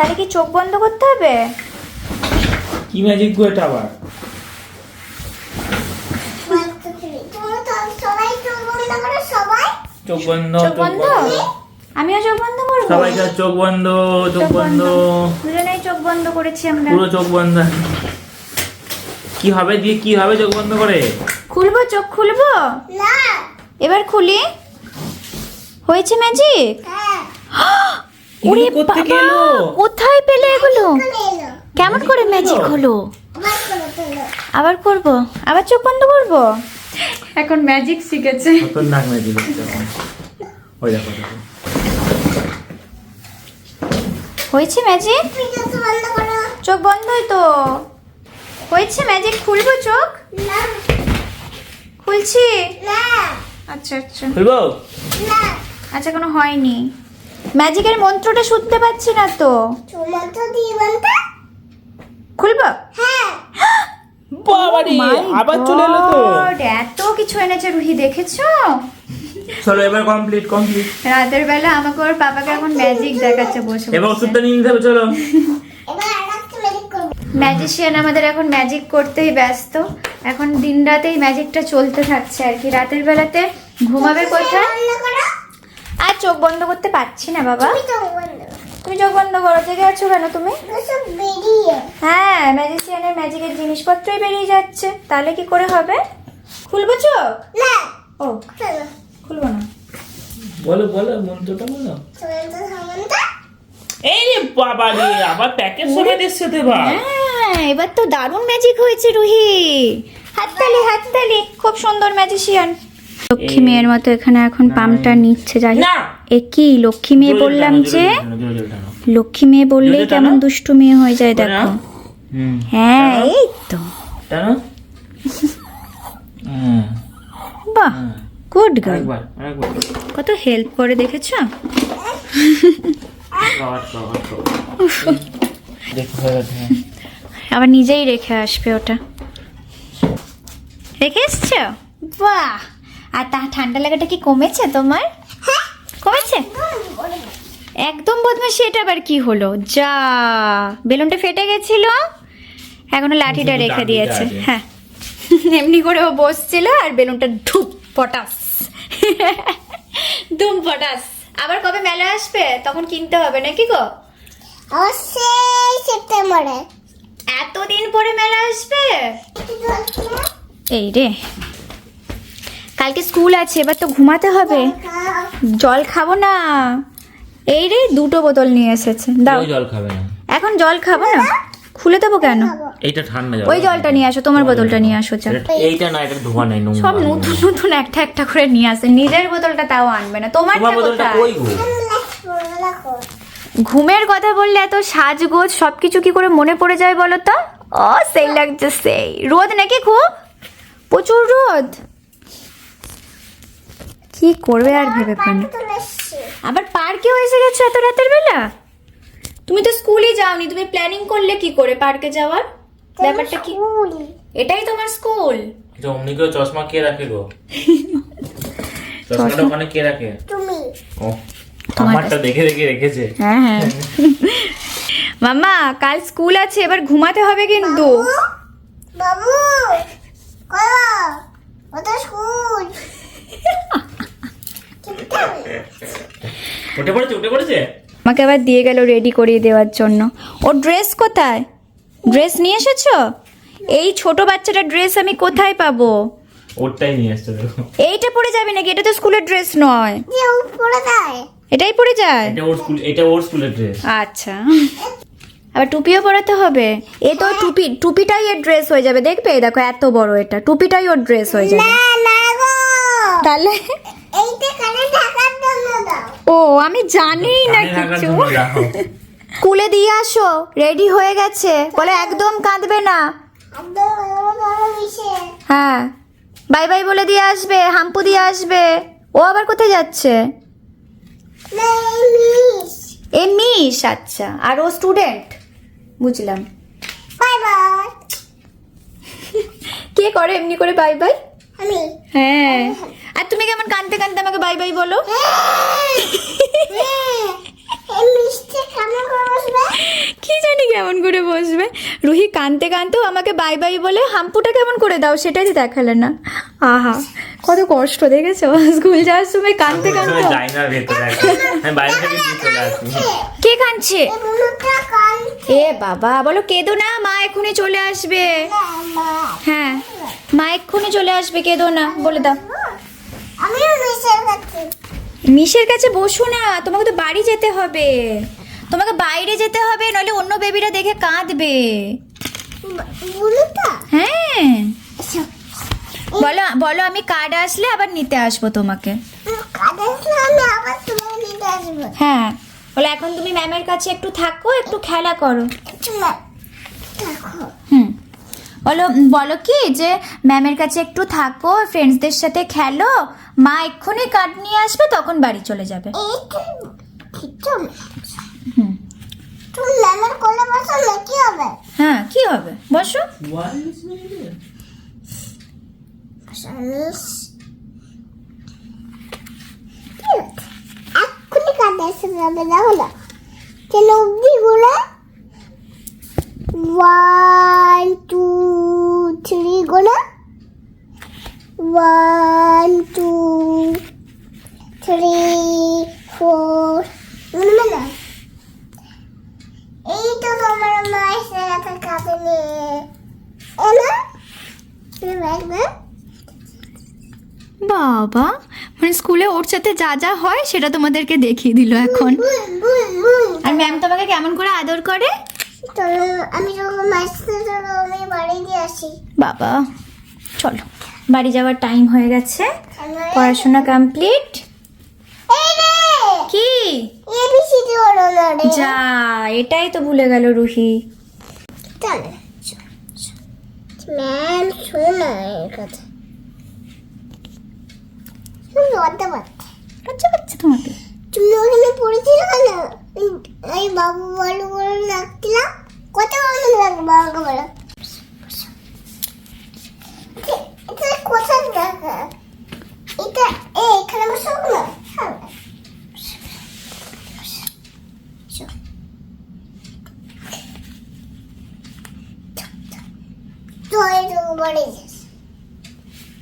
তাহলে কি চোখ বন্ধ করতে হবে? কি ম্যাজিক গো এটা আবার? চোখ বন্ধ চোখ বন্ধ? আমিও চোখ বন্ধ করব? সবাইকার চোখ বন্ধ চোখ বন্ধ। দুজনেই চোখ বন্ধ করেছি আমরা। পুরো চোখ বন্ধ। কি হবে? দিয়ে কি হবে চোখ বন্ধ করে? খুলবো? চোখ খুলবো? না। এবার খুলি। হয়েছে ম্যাজিক হ্যাঁ। ওরে বাবা, কোথায় পেলে এগুলো? কেমন করে ম্যাজিক হলো? আবার করে আবার করব? আবার চোখ বন্ধ করব? এখন ম্যাজিক শিখেছে। খতরনাক ম্যাজিক হচ্ছে ওই দেখো হয়েছে ম্যাজিক চোখ বন্ধ করো চোখ বন্ধই তো। হয়েছে ম্যাজিক খুলবো চোখ? খুলছি। আচ্ছা আচ্ছা। খুলবো? আচ্ছা কোনো হয়নি। ম্যাজিকের মন্ত্রটা শুনতে পাচ্ছি না তো। তোমার দিয়ে বলতে? খুলবো? হ্যাঁ। বাবারে আবার চলে এলো তো। এত কিছু এনেছে রুহি দেখেছ? চলো এবার কমপ্লিট কমপ্লিট রাতের বেলা আমাকে ওর পাপাকে এখন ম্যাজিক দেখাচ্ছে বসে এবার ওষুধটা নিয়ে নিতে হবে চলো। ম্যাজিশিয়ান আমাদের এখন ম্যাজিক করতেই ব্যস্ত। এখন দিন রাতেই ম্যাজিকটা চলতে থাকছে আর কি। রাতের বেলাতে ঘুমাবে কোথায়? বন্ধ চোখ বন্ধ করতে পারছি না বাবা। তুমি চোখ বন্ধ করো। জেগে আছো কেন তুমি? হ্যাঁ ম্যাজিশিয়ানের ম্যাজিকের জিনিসপত্রই বেরিয়ে যাচ্ছে। তাহলে কি করে হবে? খুলবো চোখ? না। ও খুলবো না। বলো বলো মন্ত্রটা বলো। তোমার তো সামানটা এই রে বাবা রে আবার প্যাকেট সমেত এসছে তো হ্যাঁ এবার তো দারুণ ম্যাজিক হয়েছে রুহি। হাততালি হাততালি। খুব সুন্দর ম্যাজিশিয়ান লক্ষ্মী মেয়ের মতো এখানে এখন পামটা নিচ্ছে যাই। এ কি লক্ষ্মী মেয়ে বললাম যে। লক্ষ্মী মেয়ে বললেই কেমন দুষ্টু মেয়ে হয়ে যায় দেখো। হ্যাঁ। এই তো। বাহ গুড গার্ল কত হেল্প করে দেখেছ। আবার নিজেই রেখে আসবে ওটা। রেখে এসছো? বাহ। আর তা ঠান্ডা লাগাটা কি কমেছে তোমার? কমেছে? একদম বদমাসি এটা আবার কি হলো? যা বেলুনটা ফেটে গেছিল এখনও লাঠিটা রেখে দিয়েছে। হ্যাঁ। এমনি করে ও বসছিল আর বেলুনটা ধুপ পটাস। ধুম পটাস। আবার কবে মেলা আসবে? তখন কিনতে হবে নাকি গো? অবশ্যই সেপ্টেম্বরে। এতদিন পরে মেলা আসবে? এই রে। কালকে স্কুল আছে এবার তো ঘুমাতে হবে। জল খাব না। এই রে দুটো বোতল নিয়ে এসেছে। দাও। জল খাবে না। এখন জল খাব না? খুলে দেবো কেন? এইটা ঠান্ডা জল। ওই জলটা নিয়ে আসো তোমার বোতলটা নিয়ে আসো এটা- এইটা না এটা ধোয়া নাই নোংরা সব নতুন নতুন একটা একটা করে নিয়ে আসে। নিজের বোতলটা তাও আনবে না। তোমার তোমার বোতলটা কই গো? ঘুমের কথা বললে এত সাজগোজ সবকিছু কি করে মনে পড়ে যায় বলো তো? ও সেই লাগছে সেই। রোদ নাকি খুব? প্রচুর রোদ। কি করবে আর ভেবে পানি। আবার পার্কেও এসে গেছো এত রাতের বেলা? তুমি তো স্কুলে যাওনি তুমি প্ল্যানিং করলে কি করে পার্কে যাওয়ার? ব্যাপারটা কি? এটাই তোমার স্কুল এটা অমনি করে চশমা কে রাখে গো? চশমাটা ওখানে কে রাখে? তুমি। ও আমারটা দেখে দেখে রেখেছে। হ্যাঁ হ্যাঁ। মাম্মা কাল স্কুল আছে এবার ঘুমাতে হবে কিন্তু। বাবু কলো ওটা স্কুল উঠে পড়েছে উঠে পড়েছে? আমাকে আবার দিয়ে গেল রেডি করিয়ে দেওয়ার জন্য। ওর ড্রেস কোথায়? ড্রেস নিয়ে এসেছ? এই ছোট বাচ্চাটার ড্রেস আমি কোথায় পাবো? ওরটাই নিয়ে দেখো। এইটা পরে যাবে নাকি? এটা তো স্কুলের ড্রেস নয়। এটাই পরে যায়? এটা ওর স্কুল এটা ওর স্কুলের ড্রেস আচ্ছা। আবার টুপিও পরাতে হবে? এ তো টুপি টুপিটাই এর ড্রেস হয়ে যাবে। দেখবে? দেখো এত বড় এটা। টুপিটাই ওর ড্রেস হয়ে যাবে। না না গো। তাহলে এইটা কানে ঢাকার জন্য দাও ও আমি জানি না কিছু। স্কুলে দিয়ে আসো রেডি হয়ে গেছে। বলে একদম কাঁদবে না। হ্যাঁ বাই বাই বলে দিয়ে আসবে হাম্পু দিয়ে আসবে। ও আবার কোথায় যাচ্ছে? এ মিস আচ্ছা। আর ও স্টুডেন্ট বুঝলাম। বাই বাই কে করে এমনি করে বাই বাই আমি। হ্যাঁ। আর তুমি কেমন কানতে কানতে আমাকে বাই বাই বলো? এই জানি কেমন করে বসবে। রুহি কানতে কানতেও আমাকে বাই বাই বলে হাম্পুটা কেমন করে দাও সেটাই তো দেখালে না। আহা কত কষ্ট দেখেছ? স্কুল যাওয়ার সময় কানতে কানতে আসি কে কাঁদছে এই বুনুটা কান এ বাবা বলো কেঁদো না মা এক্ষুনি চলে আসবে। হ্যাঁ মা এক্ষুনি চলে আসবে কেঁদো না বলে দাও। আমিও মিশের কাছে। মিশের কাছে বসো না তোমাকে তো বাড়ি যেতে হবে। তোমাকে বাইরে যেতে হবে নইলে অন্য বেবিরা দেখে কাঁদবে। হ্যাঁ। বলো বলো আমি কার্ড আসলে আবার নিতে আসব তোমাকে। হ্যাঁ। বলো এখন তুমি ম্যামের কাছে একটু থাকো একটু খেলা করো। হুম। বলো বলো কি যে ম্যামের কাছে একটু থাকো ফ্রেন্ডসদের সাথে খেলো মা এক্ষুনি কার্ড নিয়ে আসবে তখন বাড়ি চলে যাবে। তুমি ম্যামের কোলে বসো না কি হবে? হ্যাঁ কি হবে? বসো। এক্ষুনি কাঁদে এসে যাবে না। কেন অব্দি বলে? ওয়ান টু থ্রি গোনা ওয়ান টু থ্রি ফোর মনে না এই তো তোমার মায়ের সাথে কাঁদে নিয়ে এনা তুমি দেখবে বাবা মানে স্কুলে যা যা হয় সেটা তোমাদেরকে দেখিয়ে দিল এখন। আর ম্যাম তোমাকে কেমন করে আদর করে? আমি বাড়ি দিয়ে আসি। বাবা চলো। বাড়ি যাওয়ার টাইম হয়ে গেছে। পড়াশোনা কমপ্লিট কি? যা এটাই তো ভুলে গেল রুহি। ম্যাম শোনো এর কথা। শুধু অর্ধ বাচ্চা লজ্জা পাচ্ছে তোমাকে তুমি ওখানে পড়েছিল কেন এই বাবু বলো বলে রাখছিলাম কত ভালো লাগবে আমাকে বলো এ- এটা কোথায় দেখা এটা এ এখানে বসো না হ্যাঁ তো এই তো বাড়ি যাস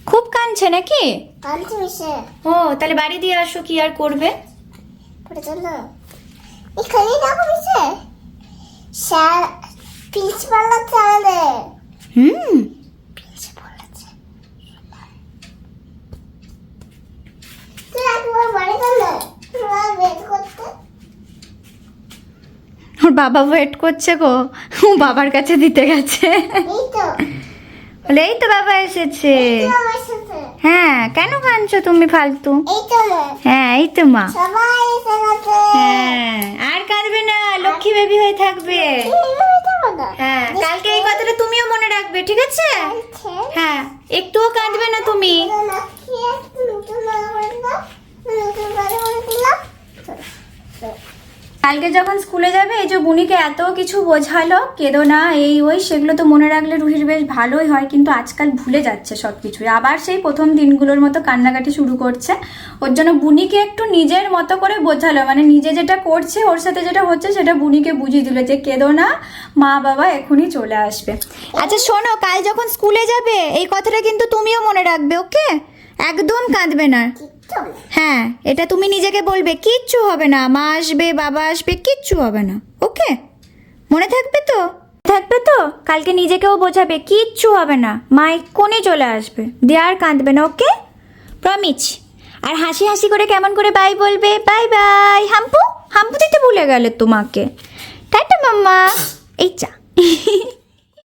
খুব কাঁদছে নাকি? ও তাহলে বাড়ি দিয়ে আসো কি আর করবে? এখানে দেখো মিশে। স্যার প্রিন্সিপাল আছে আমাদের হুম। প্রিন্সিপাল আছে তুই একবার বাড়ি চলে তোমার বের করতে? ওর বাবা ওয়েট করছে গো। বাবার কাছে দিতে গেছে। এই তো। বলে এই তো বাবা এসেছে। হ্যাঁ কেন কাঁদছো তুমি ফালতু? হ্যাঁ এই তো মা। হ্যাঁ আর কাঁদবে না লক্ষ্মী বেবি হয়ে থাকবে। হ্যাঁ কালকে এই কথাটা তুমিও মনে রাখবে ঠিক আছে? আছে হ্যাঁ একটুও কাঁদবে না তুমি নতুন একটু নতুন বাড়ি করে দিলাম নতুন বাড়ি করে দিলাম কালকে যখন স্কুলে যাবে, এই যে বুনিকে এত কিছু বোঝালো কেঁদো না এই ওই, সেগুলো তো মনে রাখলে রুহির বেশ ভালোই হয়, কিন্তু আজকাল ভুলে যাচ্ছে সব কিছুই আবার সেই প্রথম দিনগুলোর মতো কান্নাকাটি শুরু করছে। ওর জন্য বুনিকে একটু নিজের মতো করে বোঝালো মানে নিজে যেটা করছে, ওর সাথে যেটা হচ্ছে, সেটা বুনিকে বুঝিয়ে দিল যে কেঁদো না মা বাবা এখনই চলে আসবে। আচ্ছা শোনো, কাল যখন স্কুলে যাবে, এই কথাটা কিন্তু তুমিও মনে রাখবে, ওকে? একদম কাঁদবে না না। হ্যাঁ এটা তুমি নিজেকে বলবে কিচ্ছু হবে না। মা আসবে বাবা আসবে কিচ্ছু হবে না। ওকে? মনে থাকবে তো? থাকবে তো? কালকে নিজেকেও বোঝাবে কিচ্ছু হবে না। মা এক্ষুনি চলে আসবে। দিয়ে আর কাঁদবে না ওকে? প্রমিস আর হাসি হাসি করে কেমন করে বাই বলবে? Bye bye হাম্পু? হাম্পু দিতে ভুলে গেলে তোমাকে। টাটা মাম্মা এই চা।